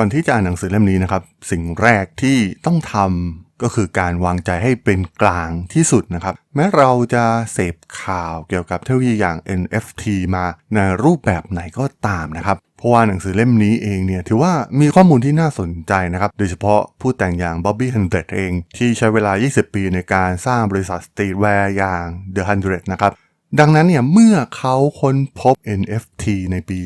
ก่อนที่จะอ่านหนังสือเล่มนี้นะครับ สิ่งแรกที่ต้องทำก็คือการวางใจให้เป็นกลางที่สุดนะครับ แม้เราจะเสพข่าวเกี่ยวกับเทคโนโลยีอย่าง NFT มาในรูปแบบไหนก็ตามนะครับเพราะว่าหนังสือเล่มนี้เองเนี่ยถือว่ามีข้อมูลที่น่าสนใจนะครับ โดยเฉพาะผู้แต่งอย่างบ๊อบบี้ฮันเดรเอง ที่ใช้เวลา 20 ปีในการสร้างบริษัทสตรีทแวร์อย่าง The 100 นะครับ ดังนั้นเนี่ยเมื่อเขาค้นพบ NFT ในปี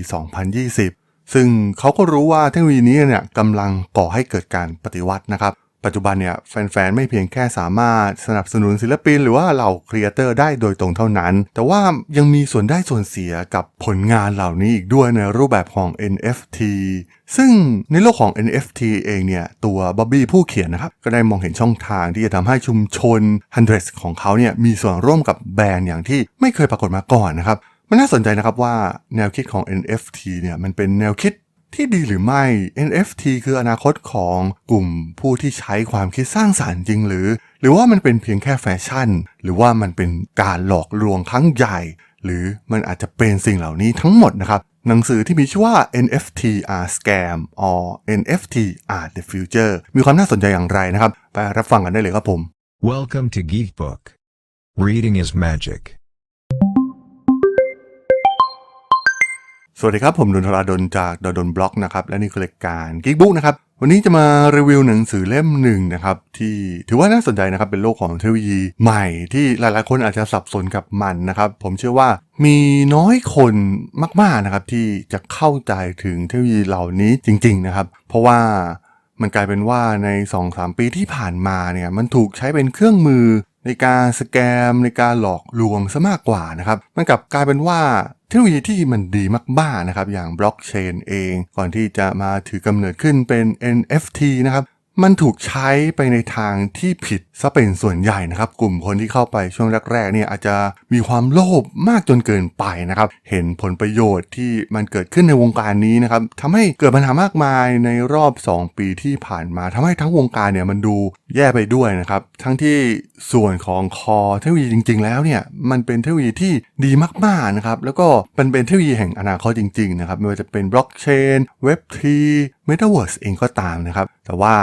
2020 ซึ่งเขาก็รู้ว่าเทคโนโลยีนี้เนี่ยกำลังก่อให้เกิดการปฏิวัตินะครับปัจจุบันเนี่ยแฟนๆ ไม่เพียงแค่สามารถสนับสนุนศิลปิน หรือว่าเหล่าครีเอเตอร์ได้โดยตรงเท่านั้น แต่ว่ายังมีส่วนได้ส่วนเสียกับผลงานเหล่านี้อีกด้วยในรูปแบบของ NFT ซึ่งในโลกของ NFT เองเนี่ยตัวบ๊อบบี้ผู้เขียนนะครับ ก็ได้มองเห็นช่องทางที่จะทำให้ชุมชน h u n d r e d ของเขาเนี่ยมีส่วนร่วมกับแบรนด์อย่างที่ไม่เคยปรากฏมาก่อนนะครับ มันน่าสนใจนะครับว่าแนวคิดของ NFT เนี่ยมันเป็นแนวคิดที่ดีหรือไม่ NFT คืออนาคตของกลุ่มผู้ที่ใช้ความคิดสร้างสารรค์จริงหรือ หรือว่ามันเป็นเพียงแค่แฟชั่น หรือว่ามันเป็นการหลอกลวงครั้งใหญ่ หรือมันอาจจะเป็นสิ่งเหล่านี้ทั้งหมดนะครับ หนังสือที่มีชื่อว่า NFT are scam or NFT are the future มีความน่าสนใจอย่างไรนะครับ ไปรับฟังกันได้เลยครับผม Welcome to Geekbook. Reading is magic. สวัสดีครับ ผมดนทราดนจากดนบล็อกนะครับและนี่คือรายการ Geek Book นะครับวันนี้จะมารีวิวหนังสือเล่มหนึ่งนะครับที่ถือว่าน่าสนใจนะครับเป็นโลกของเทคโนโลยีใหม่ที่หลายๆ คนอาจจะสับสนกับมันนะครับ ผมเชื่อว่ามีน้อยคนมากๆนะครับที่จะเข้าใจถึงเทคโนโลยีเหล่านี้จริง ๆนะครับ เพราะว่ามันกลายเป็นว่าใน 2-3 ปีที่ผ่านมาเนี่ยมันถูกใช้เป็นเครื่องมือ ในการสแกมในการหลอกลวงซะมากกว่านะครับมันกลับกลายเป็นว่าเทคโนโลยีที่มันดีมากๆนะครับอย่างบล็อกเชนเอง ก่อนที่จะมาถือกำเนิดขึ้นเป็น NFT นะครับ มันถูกใช้ไปในทางที่ผิดซะเป็นส่วนใหญ่นะครับ กลุ่มคนที่เข้าไปช่วงแรกๆเนี่ยอาจจะมีความโลภมากจนเกินไปนะครับ เห็นผลประโยชน์ที่มันเกิดขึ้นในวงการนี้นะครับทำให้เกิดปัญหามากมายในรอบ 2 ปีที่ผ่านมาทำให้ทั้งวงการเนี่ยมันดูแย่ไปด้วยนะครับ ทั้งที่ส่วนของคอเทคโนโลยีจริง ๆ แล้วเนี่ยมันเป็นเทคโนโลยีที่ดีมากๆนะครับแล้วก็มันเป็นเทคโนโลยีแห่งอนาคตจริงๆนะครับไม่ว่าจะเป็นบล็อกเชนเว็บทรีเมตาเวิร์สเองก็ตามนะครับ แต่ว่า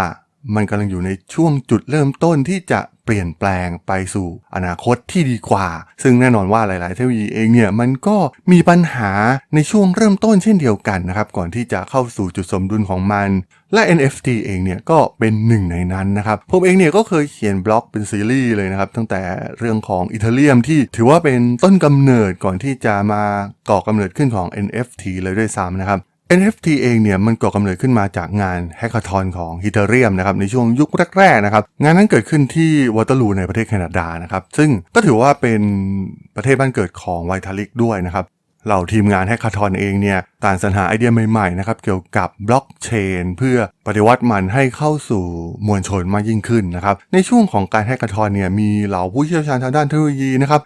มันกำลังอยู่ในช่วงจุดเริ่มต้นที่จะเปลี่ยนแปลงไปสู่อนาคตที่ดีกว่า ซึ่งแน่นอนว่าหลาย ๆ เทคโนโลยีเองเนี่ยมันก็มีปัญหาในช่วงเริ่มต้นเช่นเดียวกันนะครับ ก่อนที่จะเข้าสู่จุดสมดุลของมัน และ NFT เองเนี่ยก็เป็นหนึ่งในนั้นนะครับ ผมเองเนี่ยก็เคยเขียนบล็อกเป็นซีรีส์เลยนะครับ ตั้งแต่เรื่องของอีเทเรียมที่ถือว่าเป็นต้นกำเนิดก่อนที่จะมาก่อกำเนิดขึ้นของ NFT เลยด้วยซ้ำนะครับ NFT เองเนี่ยมันก่อกำเนิดขึ้นมาจากงานแฮก a ทอนของฮิเ e เรียมนะครับในช่วงยุคแรกๆนะครับงานนั้นเกิดขึ้นที่วอเตอร์ลูในประเทศแคนาดานะครับซึ่งก็ถือว่าเป็นประเทศบ้านเกิดของไวทาลิกด้วยนะครับเหล่าทีมงานแฮก a ทอนเองเนี่ยต่างสรรหาไอเดียใหม่ๆนะครับเกี่ยวกับบล็อกเชนเพื่อปฏิวัติมันให้เข้าสู่มวลชนมากยิ่งขึ้นนะครับในช่วงของการแฮก a ทอนเนี่ยมีเหล่าผู้เชี่ยวชาญทางด้านเทคโนโลยีนะครับ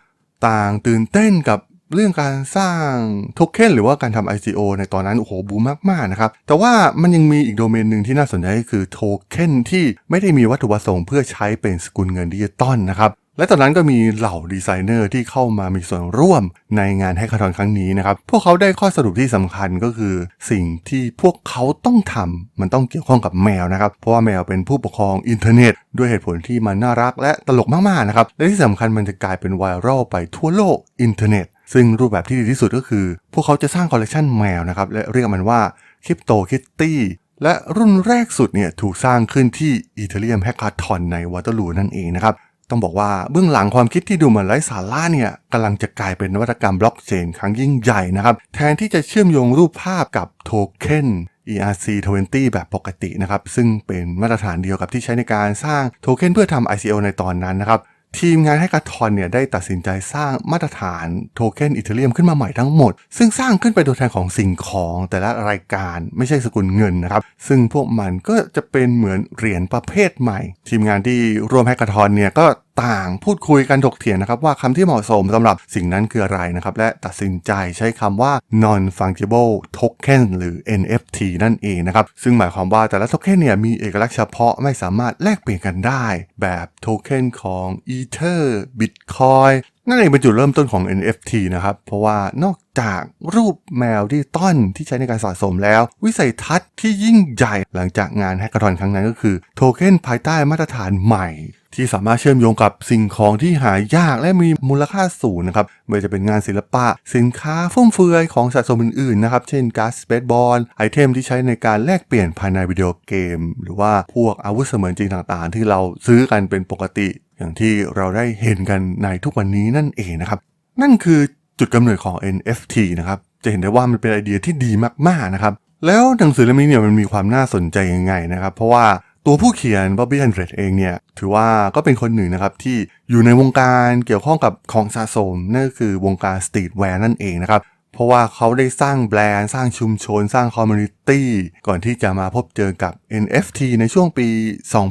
ต่างตื่นเต้นกับ เรื่องการสร้างโทเค็นหรือว่าการทำ ICO ในตอนนั้นโอ้โหบูมมากๆนะครับ แต่ว่ามันยังมีอีกโดเมนหนึ่งที่น่าสนใจก็คือโทเค็นที่ไม่ได้มีวัตถุประสงค์เพื่อใช้เป็นสกุลเงินดิจิตอลนะครับและตอนนั้นก็มีเหล่าดีไซเนอร์ที่เข้ามามีส่วนร่วมในงานแฮก a ทอนครั้งนี้นะครับ พวกเขาได้ข้อสรุปที่สำคัญก็คือ สิ่งที่พวกเขาต้องทำมันต้องเกี่ยวข้องกับแมวนะครับ เพราะว่าแมวเป็นผู้ปกครองอินเทอร์เน็ต ด้วยเหตุผลที่มันน่ารักและตลกมากๆนะครับ และที่สำคัญมันจะกลายเป็นไวรัลไปทั่วโลกอินเทอร์เน็ต ซึ่งรูปแบบที่ดีที่สุดก็คือ พวกเขาจะสร้างคอลเลกชันแมวนะครับและเรียกมันว่าคริปโตคิตตี้และรุ่นแรกสุดเนี่ยถูกสร้างขึ้นที่อีเทเรียมแฮก a ทอนในวอเตอร์ลูนั่นเองนะครับต้องบอกว่าเบื้องหลังความคิดที่ดูเหมือนไร้สาระเนี่ยกำลังจะกลายเป็นนวัตกรรมบล็อกเชนครั้งยิ่งใหญ่นะครับแทนที่จะเชื่อมโยงรูปภาพกับโทเค็น ERC20 แบบปกตินะครับซึ่งเป็นมาตรฐานเดียวกับที่ใช้ในการสร้างโทเค็นเพื่อทำ ICO ในตอนนั้นนะครับ ทีมงานให้กาทอนเนี่ยได้ตัดสินใจสร้างมาตรฐานโทเค็นอีเทเรียมขึ้นมาใหม่ทั้งหมด ซึ่งสร้างขึ้นเป็นตัวแทนของสิ่งของแต่ละรายการไม่ใช่สกุลเงินนะครับ ซึ่งพวกมันก็จะเป็นเหมือนเหรียญประเภทใหม่ ทีมงานที่ร่วมให้กาทอนเนี่ยก็ ต่างพูดคุยกันถกเถียงนะครับว่าคำที่เหมาะสมสำหรับสิ่งนั้นคืออะไรนะครับและตัดสินใจใช้คำว่า non fungible token หรือ NFT นั่นเองนะครับซึ่งหมายความว่าแต่ละโทเค็นเนี่ยมีเอกลักษณ์เฉพาะไม่สามารถแลกเปลี่ยนกันได้ แบบโทเค็นของ Ether Bitcoin นั่นเองเป็นจุดเริ่มต้นของ NFT นะครับ เพราะว่านอกจากรูปแมวดิจิตอลที่ใช้ในการสะสมแล้ว วิสัยทัศน์ที่ยิ่งใหญ่หลังจากงานแฮกเกอร์ทอนครั้งนั้นก็คือ โทเค็นภายใต้มาตรฐานใหม่ ที่สามารถเชื่อมโยงกับสิ่งของที่หายากและมีมูลค่าสูงนะครับไม่ว่าจะเป็นงานศิลปะ สินค้าฟุ่มเฟือยของสะสมอื่นๆนะครับเช่นการ์ดสเปซบอลไอเทมที่ใช้ในการแลกเปลี่ยนภายในวิดีโอเกม หรือว่าพวกอาวุธเสมือนจริงต่างๆ ที่เราซื้อกันเป็นปกติ อย่างที่เราได้เห็นกันในทุกวันนี้นั่นเองนะครับนั่นคือจุดกำเนิดของ NFT นะครับจะเห็นได้ว่ามันเป็นไอเดียที่ดีมากๆนะครับแล้วหนังสือเล่มนี้เนี่ยมันมีความน่าสนใจยังไงนะครับ เพราะว่า ตัวผู้เขียน Bobby a n d r e เองเนี่ย ถือว่าก็เป็นคนหนึ่งนะครับ ที่อยู่ในวงการเกี่ยวข้องกับของสะสม นั่นก็คือวงการสตรีทแวร์นั่นเองนะครับ เพราะว่าเขาได้สร้างแบรนด์ สร้างชุมชน สร้างคอมมูนิตี้ก่อนที่จะมาพบเจอกับ NFT ในช่วงปี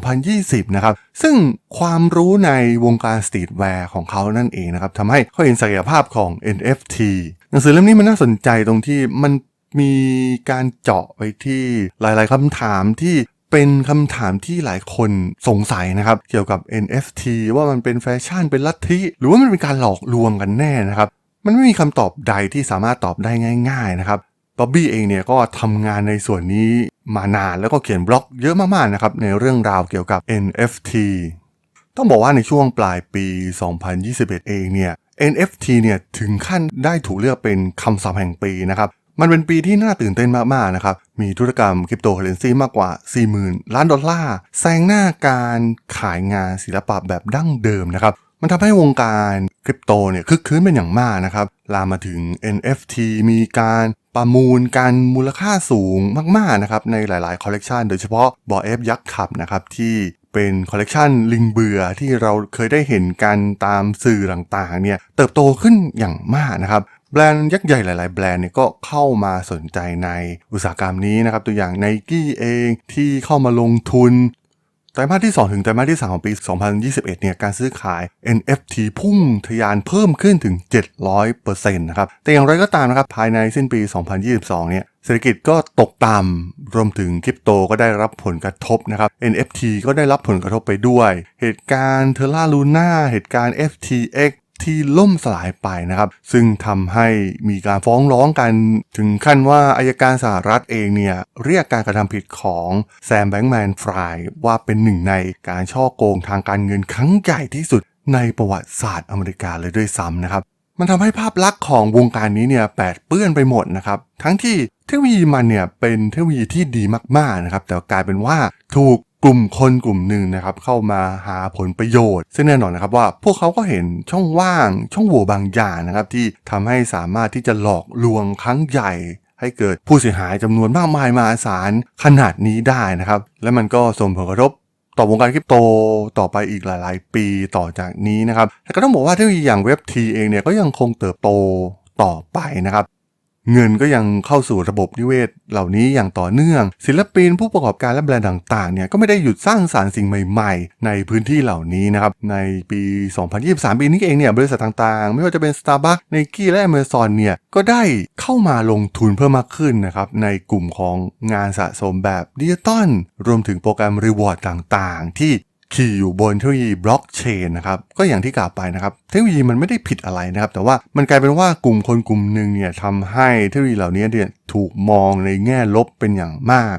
2020 นะครับ ซึ่งความรู้ในวงการสตรีทแวร์ของเขานั่นเองนะครับทำให้เขาเห็นศักยภาพของ NFT หนังสือเล่มนี้มันน่าสนใจตรงที่มันมีการเจาะไปที่หลาย ๆคำถามที่ เป็นคำถามที่หลายคนสงสัยนะครับ เกี่ยวกับ NFT ว่ามันเป็นแฟชั่นเป็นลัทธิ หรือว่ามันเป็นการหลอกลวงกันแน่นะครับ มันไม่มีคำตอบใดที่สามารถตอบได้ง่าย ๆนะครับบ๊อบบี้เองเนี่ยก็ทำงานในส่วนนี้มานานแล้วก็เขียนบล็อกเยอะมากๆนะครับในเรื่องราวเกี่ยวกับ NFT ต้องบอกว่าในช่วงปลายปี 2021 เองเนี่ย NFT เนี่ยถึงขั้นได้ถูกเลือกเป็นคำศัพท์แห่งปีนะครับ มันเป็นปีที่น่าตื่นเต้นมาก ๆ นะครับ มีธุรกรรมคริปโตเคอเรนซีมากกว่า 40,000 ล้านดอลลาร์ แซงหน้าการขายงานศิลปะแบบดั้งเดิมนะครับ มันทำให้วงการคริปโตเนี่ยคึกคืนเป็นอย่างมากนะครับ ลามมาถึง NFT มีการประมูลการมูลค่าสูงมาก ๆ นะครับในหลาย ๆ คอลเลกชันโดยเฉพาะบอเอฟยักษ์ขับนะครับที่เป็นคอลเลกชันลิงเบือที่เราเคยได้เห็นกันตามสื่อต่างๆเนี่ยเติบโตขึ้นอย่างมากนะครับ แบรนด์ยักษ์ใหญ่หลาย ๆ แบรนด์เนี่ยก็เข้ามาสนใจในอุตสาหกรรมนี้นะครับตัวอย่าง n i กี้เองที่เข้ามาลงทุนไตรมาสที่ 2 ถึงไตรมาสที่ 3 ของปี 2021 เนี่ย การซื้อขาย NFT พุ่งทะยานเพิ่มขึ้นถึง 700%นะครับ แต่อย่างไรก็ตามนะครับ ภายในสิ้นปี 2022 เนี่ย เศรษฐกิจก็ตกต่ำ รวมถึงคริปโตก็ได้รับผลกระทบนะครับ NFT ก็ได้รับผลกระทบไปด้วย เหตุการณ์เทอร่าลูน่า เหตุการณ์ FTX ที่ล่มสลายไปนะครับ ซึ่งทำให้มีการฟ้องร้องกัน ถึงขั้นว่าอายการสหรัฐเองเนี่ยเรียกการกระทำผิดของแซมแบงค์แมนฟรายว่าเป็นหนึ่งในการช่อโกงทางการเงินครั้งใหญ่ที่สุดในประวัติศาสตร์อเมริกาเลยด้วยซ้ำนะครับ มันทำให้ภาพลักษณ์ของวงการนี้เนี่ยแปดเปื้อนไปหมดนะครับ ทั้งที่เทคโนโลยีมันเนี่ยเป็นเทคโนโลยีที่ดีมากๆนะครับ แต่กลายเป็นว่าถูก กลุ่มคนกลุ่มหนึ่งนะครับเข้ามาหาผลประโยชน์ ซึ่งแน่นอนนะครับว่าพวกเขาก็เห็นช่องว่างช่องโหว่บางอย่างนะครับที่ทำให้สามารถที่จะหลอกลวงครั้งใหญ่ให้เกิดผู้เสียหายจำนวนมากมายมหาศาลขนาดนี้ได้นะครับ และมันก็ส่งผลกระทบต่อวงการคริปโตต่อไปอีกหลาย ๆ ปีต่อจากนี้นะครับแต่ก็ต้องบอกว่าเทคโนโลยีอย่างเว็บทีเองเนี่ยก็ยังคงเติบโตต่อไปนะครับ เงินก็ยังเข้าสู่ระบบนิเวศเหล่านี้อย่างต่อเนื่อง ศิลปินผู้ประกอบการและแบรนด์ต่างๆเนี่ยก็ไม่ได้หยุดสร้างสารรค์สิ่งใหม่ ๆ ในพื้นที่เหล่านี้นะครับในปี 2023 ปีนี้เองเนี่ยบริษัทต่างๆ ไม่ว่าจะเป็น Starbucks Nike และ Amazon เนี่ยก็ได้เข้ามาลงทุนเพิ่มมากขึ้นนะครับในกลุ่มของงานสะสมแบบดิจิตอลรวมถึงโปรแกรมรีวอร์ดต่างๆ ที่ ขี่อยู่บนเทคโนโลยีบล็อกเชนนะครับก็อย่างที่กล่าวไปนะครับเทคโนโลยีมันไม่ได้ผิดอะไรนะครับ แต่ว่ามันกลายเป็นว่ากลุ่มคนกลุ่มหนึ่งเนี่ยทำให้เทคโนโลยีเหล่านี้เนี่ยถูกมองในแง่ลบเป็นอย่างมาก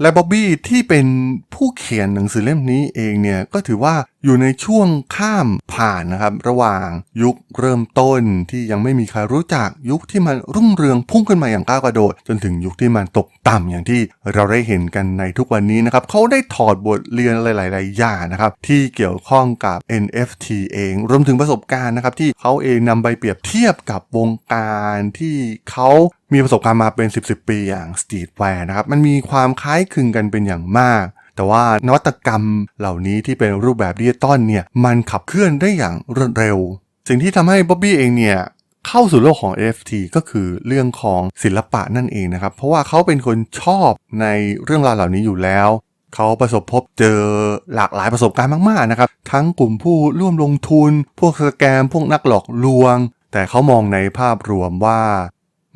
และบ๊อบบี้ที่เป็นผู้เขียนหนังสือเล่มนี้เองเนี่ยก็ถือว่า อยู่ในช่วงข้ามผ่านนะครับระหว่างยุคเริ่มต้นที่ยังไม่มีใครรู้จักยุคที่มันรุ่งเรืองพุ่งขึ้นมาอย่างก้าวกระโดด จนถึงยุคที่มันตกต่ำอย่างที่เราได้เห็นกันในทุกวันนี้นะครับเขาได้ถอดบทเรียนหลาย ๆ อย่างนะครับที่เกี่ยวข้องกับ NFT เองรวมถึงประสบการณ์นะครับที่เขาเองนำไปเปรียบเทียบกับวงการที่เขามีประสบการณ์มาเป็น 10 10ปีอย่างสตรีทแวร์นะครับมันมีความคล้ายคลึงกันเป็นอย่างมาก แต่ว่านวัตกรรมเหล่านี้ที่เป็นรูปแบบดิจิตอลเนี่ยมันขับเคลื่อนได้อย่างรวดเร็ว สิ่งที่ทำให้บ๊อบบี้เองเนี่ยเข้าสู่โลกของ NFT ก็คือเรื่องของศิลปะนั่นเองนะครับ เพราะว่าเขาเป็นคนชอบในเรื่องราวเหล่านี้อยู่แล้ว เขาประสบพบเจอหลากหลายประสบการณ์มากๆนะครับ ทั้งกลุ่มผู้ร่วมลงทุน พวกสแกม พวกนักหลอกลวง แต่เขามองในภาพรวมว่า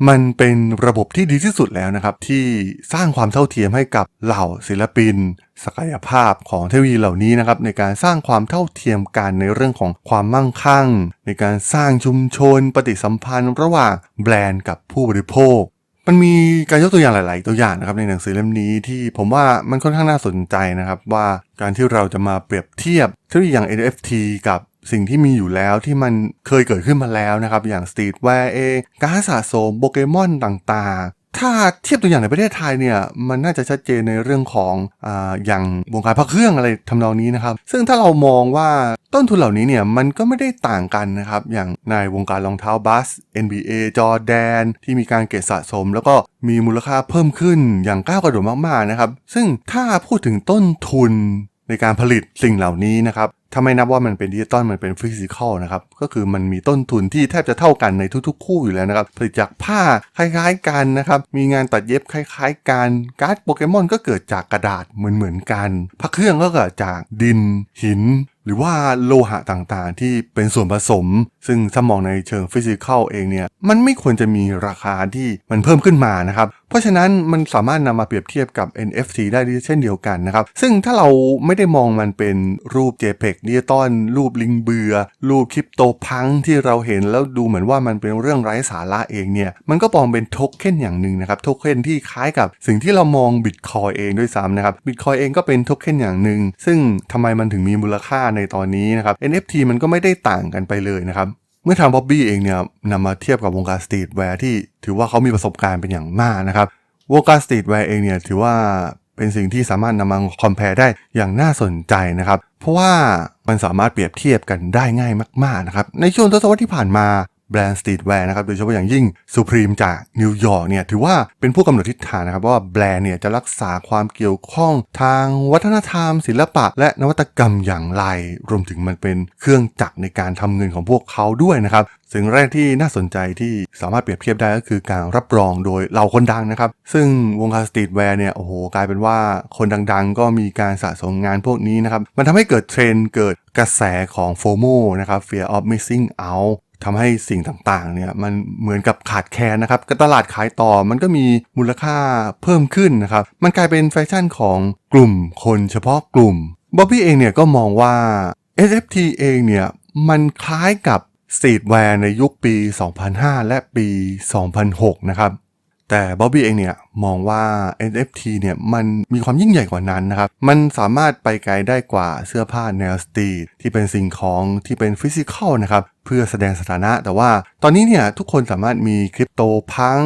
มันเป็นระบบที่ดีที่สุดแล้วนะครับ ที่สร้างความเท่าเทียมให้กับเหล่าศิลปิน ศักยภาพของเทคโนโลยีเหล่านี้นะครับในการสร้างความเท่าเทียมกันในเรื่องของความมั่งคั่ง ในการสร้างชุมชน ปฏิสัมพันธ์ระหว่างแบรนด์กับผู้บริโภค มันมีการยกตัวอย่างหลาย ๆ ตัวอย่างนะครับในหนังสือเล่มนี้ที่ผมว่ามันค่อนข้างน่าสนใจนะครับว่าการที่เราจะมาเปรียบเทียบเทคโนโลยีอย่าง NFT กับ สิ่งที่มีอยู่แล้วที่มันเคยเกิดขึ้นมาแล้วนะครับ อย่างสตรีทแวร์เองการสะสมโปเกมอนต่างๆ ถ้าเทียบตัวอย่างในประเทศไทยเนี่ยมันน่าจะชัดเจนในเรื่องของออย่างวงการพระเครื่องอะไรทำนองนี้นะครับ ซึ่งถ้าเรามองว่าต้นทุนเหล่านี้เนี่ยมันก็ไม่ได้ต่างกันนะครับ อย่างในวงการรองเท้าบัส NBA จอแดน ที่มีการเก็บสะสม แล้วก็มีมูลค่าเพิ่มขึ้นอย่างก้าวกระโดดมากๆนะครับ ซึ่งถ้าพูดถึงต้นทุน ในการผลิตสิ่งเหล่านี้นะครับถ้าไม่นับว่ามันเป็นดิจิตอลมันเป็นฟิสิกอลนะครับก็คือมันมีต้นทุนที่แทบจะเท่ากันในทุกๆ คู่อยู่แล้วนะครับผลิตจากผ้าคล้ายๆกันนะครับมีงานตัดเย็บคล้ายๆกันการ์ดโปเกมอนก็เกิดจากกระดาษเหมือนๆกันพระเครื่องก็เกิดจากดิน หิน หรือว่าโลหะต่างๆ ที่เป็นส่วนผสม ซึ่งถ้ามองในเชิงฟิสิกอลเองเนี่ยมันไม่ควรจะมีราคาที่มันเพิ่มขึ้นมานะครับเพราะฉะนั้นมันสามารถนำมาเปรียบเทียบกับ NFT ได้เช่นเดียวกันนะครับ ซึ่งถ้าเราไม่ได้มองมันเป็นรูป JPEG ดิจิตอลรูปลิงเบือ รูปคริปโตพังที่เราเห็นแล้วดูเหมือนว่ามันเป็นเรื่องไร้สาระเองเนี่ย มันก็ปลอมเป็นโทเค็นอย่างหนึ่งนะครับ โทเค็นที่คล้ายกับสิ่งที่เรามองบิตคอยเองด้วยซ้ำนะครับบิตคอยเองก็เป็นโทเค็นอย่างหนึ่งซึ่งทำไมมันถึงมีมูลค่าในตอนนี้นะครับ NFT มันก็ไม่ได้ต่างกันไปเลยนะครับ มื่อทางบ๊อบบี้เองเนี่ยนำมาเทียบกับวงการสตรีทแวร์ที่ถือว่าเขามีประสบการณ์เป็นอย่างมากนะครับ วงการสตรีทแวร์เองเนี่ยถือว่าเป็นสิ่งที่สามารถนำมาคอมเพลได้อย่างน่าสนใจนะครับ เพราะว่ามันสามารถเปรียบเทียบกันได้ง่ายมากๆนะครับ ในช่วงทศวรรษที่ผ่านมา แบรนด์สตรีทแวร์นะครับโดยเฉพาะอย่างยิ่ง Supreme จากนิวยอร์กเนี่ยถือว่าเป็นผู้กำหนดทิศทางนะครับว่าแบรนด์เนี่ยจะรักษาความเกี่ยวข้องทางวัฒนธรรม ศิลปะ และนวัตกรรมอย่างไร รวมถึงมันเป็นเครื่องจักรในการทำเงินของพวกเขาด้วยนะครับสิ่งแรกที่น่าสนใจที่สามารถเปรียบเทียบได้ก็คือการรับรองโดยเหล่าคนดังนะครับ ซึ่งวงการสตรีทแวร์เนี่ยโอ้โหกลายเป็นว่าคนดังๆ ก็มีการสะสมงานพวกนี้นะครับ มันทำให้เกิดเทรนเกิดกระแสของ FOMO นะครับ Fear of Missing Out ทำให้สิ่งต่างๆเนี่ยมันเหมือนกับขาดแคลนนะครับก็ตลาดขายต่อมันก็มีมูลค่าเพิ่มขึ้นนะครับ มันกลายเป็นแฟชั่นของกลุ่มคนเฉพาะกลุ่มบ๊อบบี้เองเนี่ยก็มองว่า NFT เองเนี่ยมันคล้ายกับสตรีทแวร์ในยุคปี 2005 และปี 2006 นะครับ แต่บ๊อบบี้เองเนี่ยมองว่า NFT เนี่ยมันมีความยิ่งใหญ่กว่านั้นนะครับ มันสามารถไปไกลได้กว่าเสื้อผ้าแนวสตรีทที่เป็นสิ่งของที่เป็นฟิสิกอลนะครับ เพื่อแสดงสถานะ แต่ว่าตอนนี้เนี่ยทุกคนสามารถมีคริปโตพัง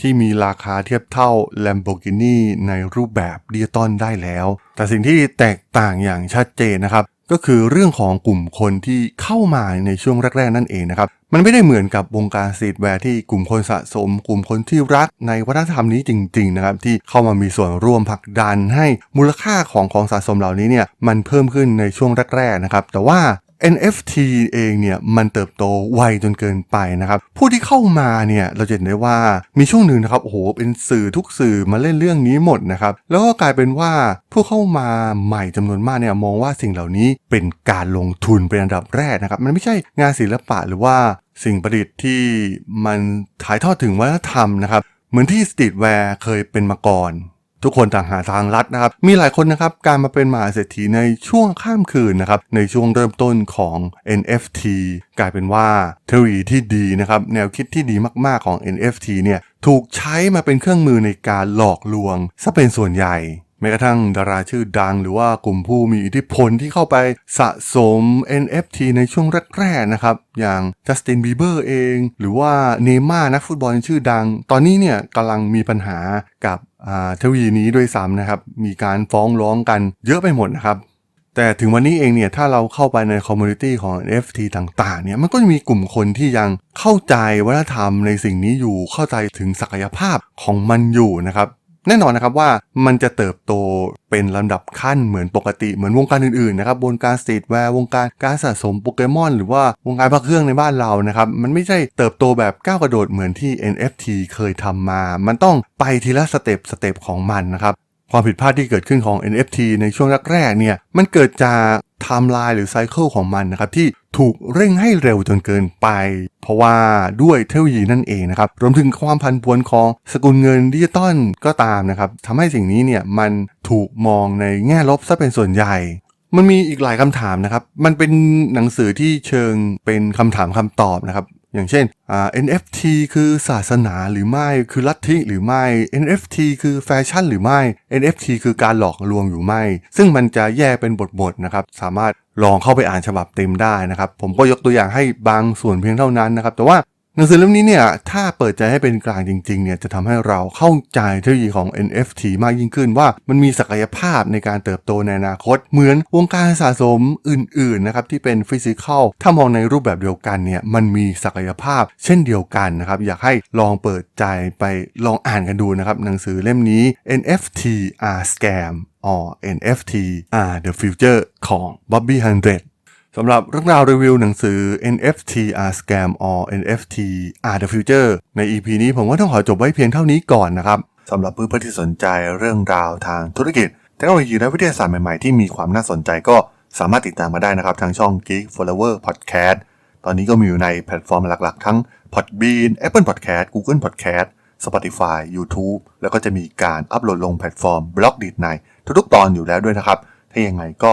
ที่มีราคาเทียบเท่า Lamborghini ในรูปแบบดิจิตอลได้แล้ว แต่สิ่งที่แตกต่างอย่างชัดเจนนะครับก็คือเรื่องของกลุ่มคนที่เข้ามาในช่วงแรก ๆ นั่นเองนะครับ มันไม่ได้เหมือนกับวงการสตรีทแวร์ที่กลุ่มคนสะสม กลุ่มคนที่รักในวัฒนธรรมนี้จริงๆนะครับที่เข้ามามีส่วนร่วมผลักดันให้มูลค่าของของสะสมเหล่านี้เนี่ยมันเพิ่มขึ้นในช่วงแรกๆนะครับแต่ว่า NFT เองเนี่ยมันเติบโตไวจนเกินไปนะครับผู้ที่เข้ามาเนี่ยเราเห็นได้ว่ามีช่วงหนึ่งนะครับโอ้โหเป็นสื่อทุกสื่อมาเล่นเรื่องนี้หมดนะครับแล้วก็กลายเป็นว่าผู้เข้ามาใหม่จำนวนมากเนี่ยมองว่าสิ่งเหล่านี้เป็นการลงทุนเป็นอันดับแรกนะครับมันไม่ใช่งานศิลปะหรือว่าสิ่งประดิษฐ์ที่มันถ่ายทอดถึงวัฒนธรรมนะครับเหมือนที่สตรีทแวร์เคยเป็นมาก่อน ทุกคนต่างหาทางลัดนะครับ มีหลายคนนะครับการมาเป็นมหาเศรษฐีในช่วงข้ามคืนนะครับ ในช่วงเริ่มต้นของ NFT กลายเป็นว่าเทคโนโลยีที่ดีนะครับ แนวคิดที่ดีมากๆของ NFT เนี่ยถูกใช้มาเป็นเครื่องมือในการหลอกลวงซะเป็นส่วนใหญ่แม้กระทั่งดาราชื่อดังหรือว่ากลุ่มผู้มีอิทธิพลที่เข้าไปสะสม NFT ในช่วงแรกๆนะครับ อย่างจัสตินบีเบอร์เอง หรือว่าเนม่านักฟุตบอลชื่อดัง ตอนนี้เนี่ยกำลังมีปัญหากับ เทคโนโลยีนี้ด้วยซ้ำนะครับ มีการฟ้องร้องกันเยอะไปหมดนะครับ แต่ถึงวันนี้เองเนี่ย ถ้าเราเข้าไปในคอมมูนิตี้ของ NFT ต่างๆ เนี่ย มันก็จะมีกลุ่มคนที่ยังเข้าใจวัฒนธรรมในสิ่งนี้อยู่ เข้าใจถึงศักยภาพของมันอยู่นะครับ แน่นอนนะครับว่ามันจะเติบโตเป็นลำดับขั้นเหมือนปกติเหมือนวงการอื่นๆนะครับวงการสตรีทแวร์วงการการสะสมโปเกมอนหรือว่าวงการพระเครื่องในบ้านเรานะครับมันไม่ใช่เติบโตแบบก้าวกระโดดเหมือนที่ NFT เคยทำมา มันต้องไปทีละสเต็ปสเต็ปของมันนะครับ ความผิดพลาดที่เกิดขึ้นของ NFT ในช่วงแรกๆเนี่ยมันเกิดจากไทม์ไลน์หรือไซเคิลของมันนะครับที่ถูกเร่งให้เร็วจนเกินไป เพราะว่าด้วยเทคโนโลยีนั่นเองนะครับรวมถึงความพันปวนของสกุลเงินดิจิตอลก็ตามนะครับทำให้สิ่งนี้เนี่ยมันถูกมองในแง่ลบซะเป็นส่วนใหญ่ มันมีอีกหลายคำถามนะครับ มันเป็นหนังสือที่เชิงเป็นคำถามคำตอบนะครับ อย่างเช่นอ่า NFT คือศาสนาหรือไม่ คือลัทธิหรือไม่ NFT คือแฟชั่นหรือไม่ NFT คือการหลอกลวงหรือไม่ ซึ่งมันจะแยกเป็นบทๆนะครับ สามารถลองเข้าไปอ่านฉบับเต็มได้นะครับ ผมก็ยกตัวอย่างให้บางส่วนเพียงเท่านั้นนะครับ แต่ว่า หนังสือเล่มนี้เนี่ยถ้าเปิดใจให้เป็นกลางจริงๆเนี่ยจะทำให้เราเข้าใจเทคโนโลยีของ NFT มากยิ่งขึ้นว่ามันมีศักยภาพในการเติบโตในอนาคต เหมือนวงการสะสมอื่นๆนะครับที่เป็นฟิสิกอลถ้ามองในรูปแบบเดียวกันเนี่ยมันมีศักยภาพเช่นเดียวกันนะครับอยากให้ลองเปิดใจไปลองอ่านกันดูนะครับหนังสือเล่มนี้ NFT are scam or NFT are the future ของ Bobby Hundred สำหรับเรื่องราวรีวิวหนังสือ NFT are scam or NFT are the future ใน EP นี้ผมก็ต้องขอจบไว้เพียงเท่านี้ก่อนนะครับสำหรับเพื่อนๆที่สนใจเรื่องราวทางธุรกิจเทคโนโลยีและวิทยาศาสตร์ใหม่ๆ ที่มีความน่าสนใจก็สามารถติดตามมาได้นะครับ ทางช่อง Geek Flower Podcast ตอนนี้ก็มีอยู่ในแพลตฟอร์มหลักๆ ทั้ง Podbean Apple Podcast Google Podcast Spotify YouTube แล้วก็จะมีการอัปโหลดลงแพลตฟอร์มบล็อกดีดในทุกๆตอนอยู่แล้วด้วยนะครับ ถ้ายังไงก็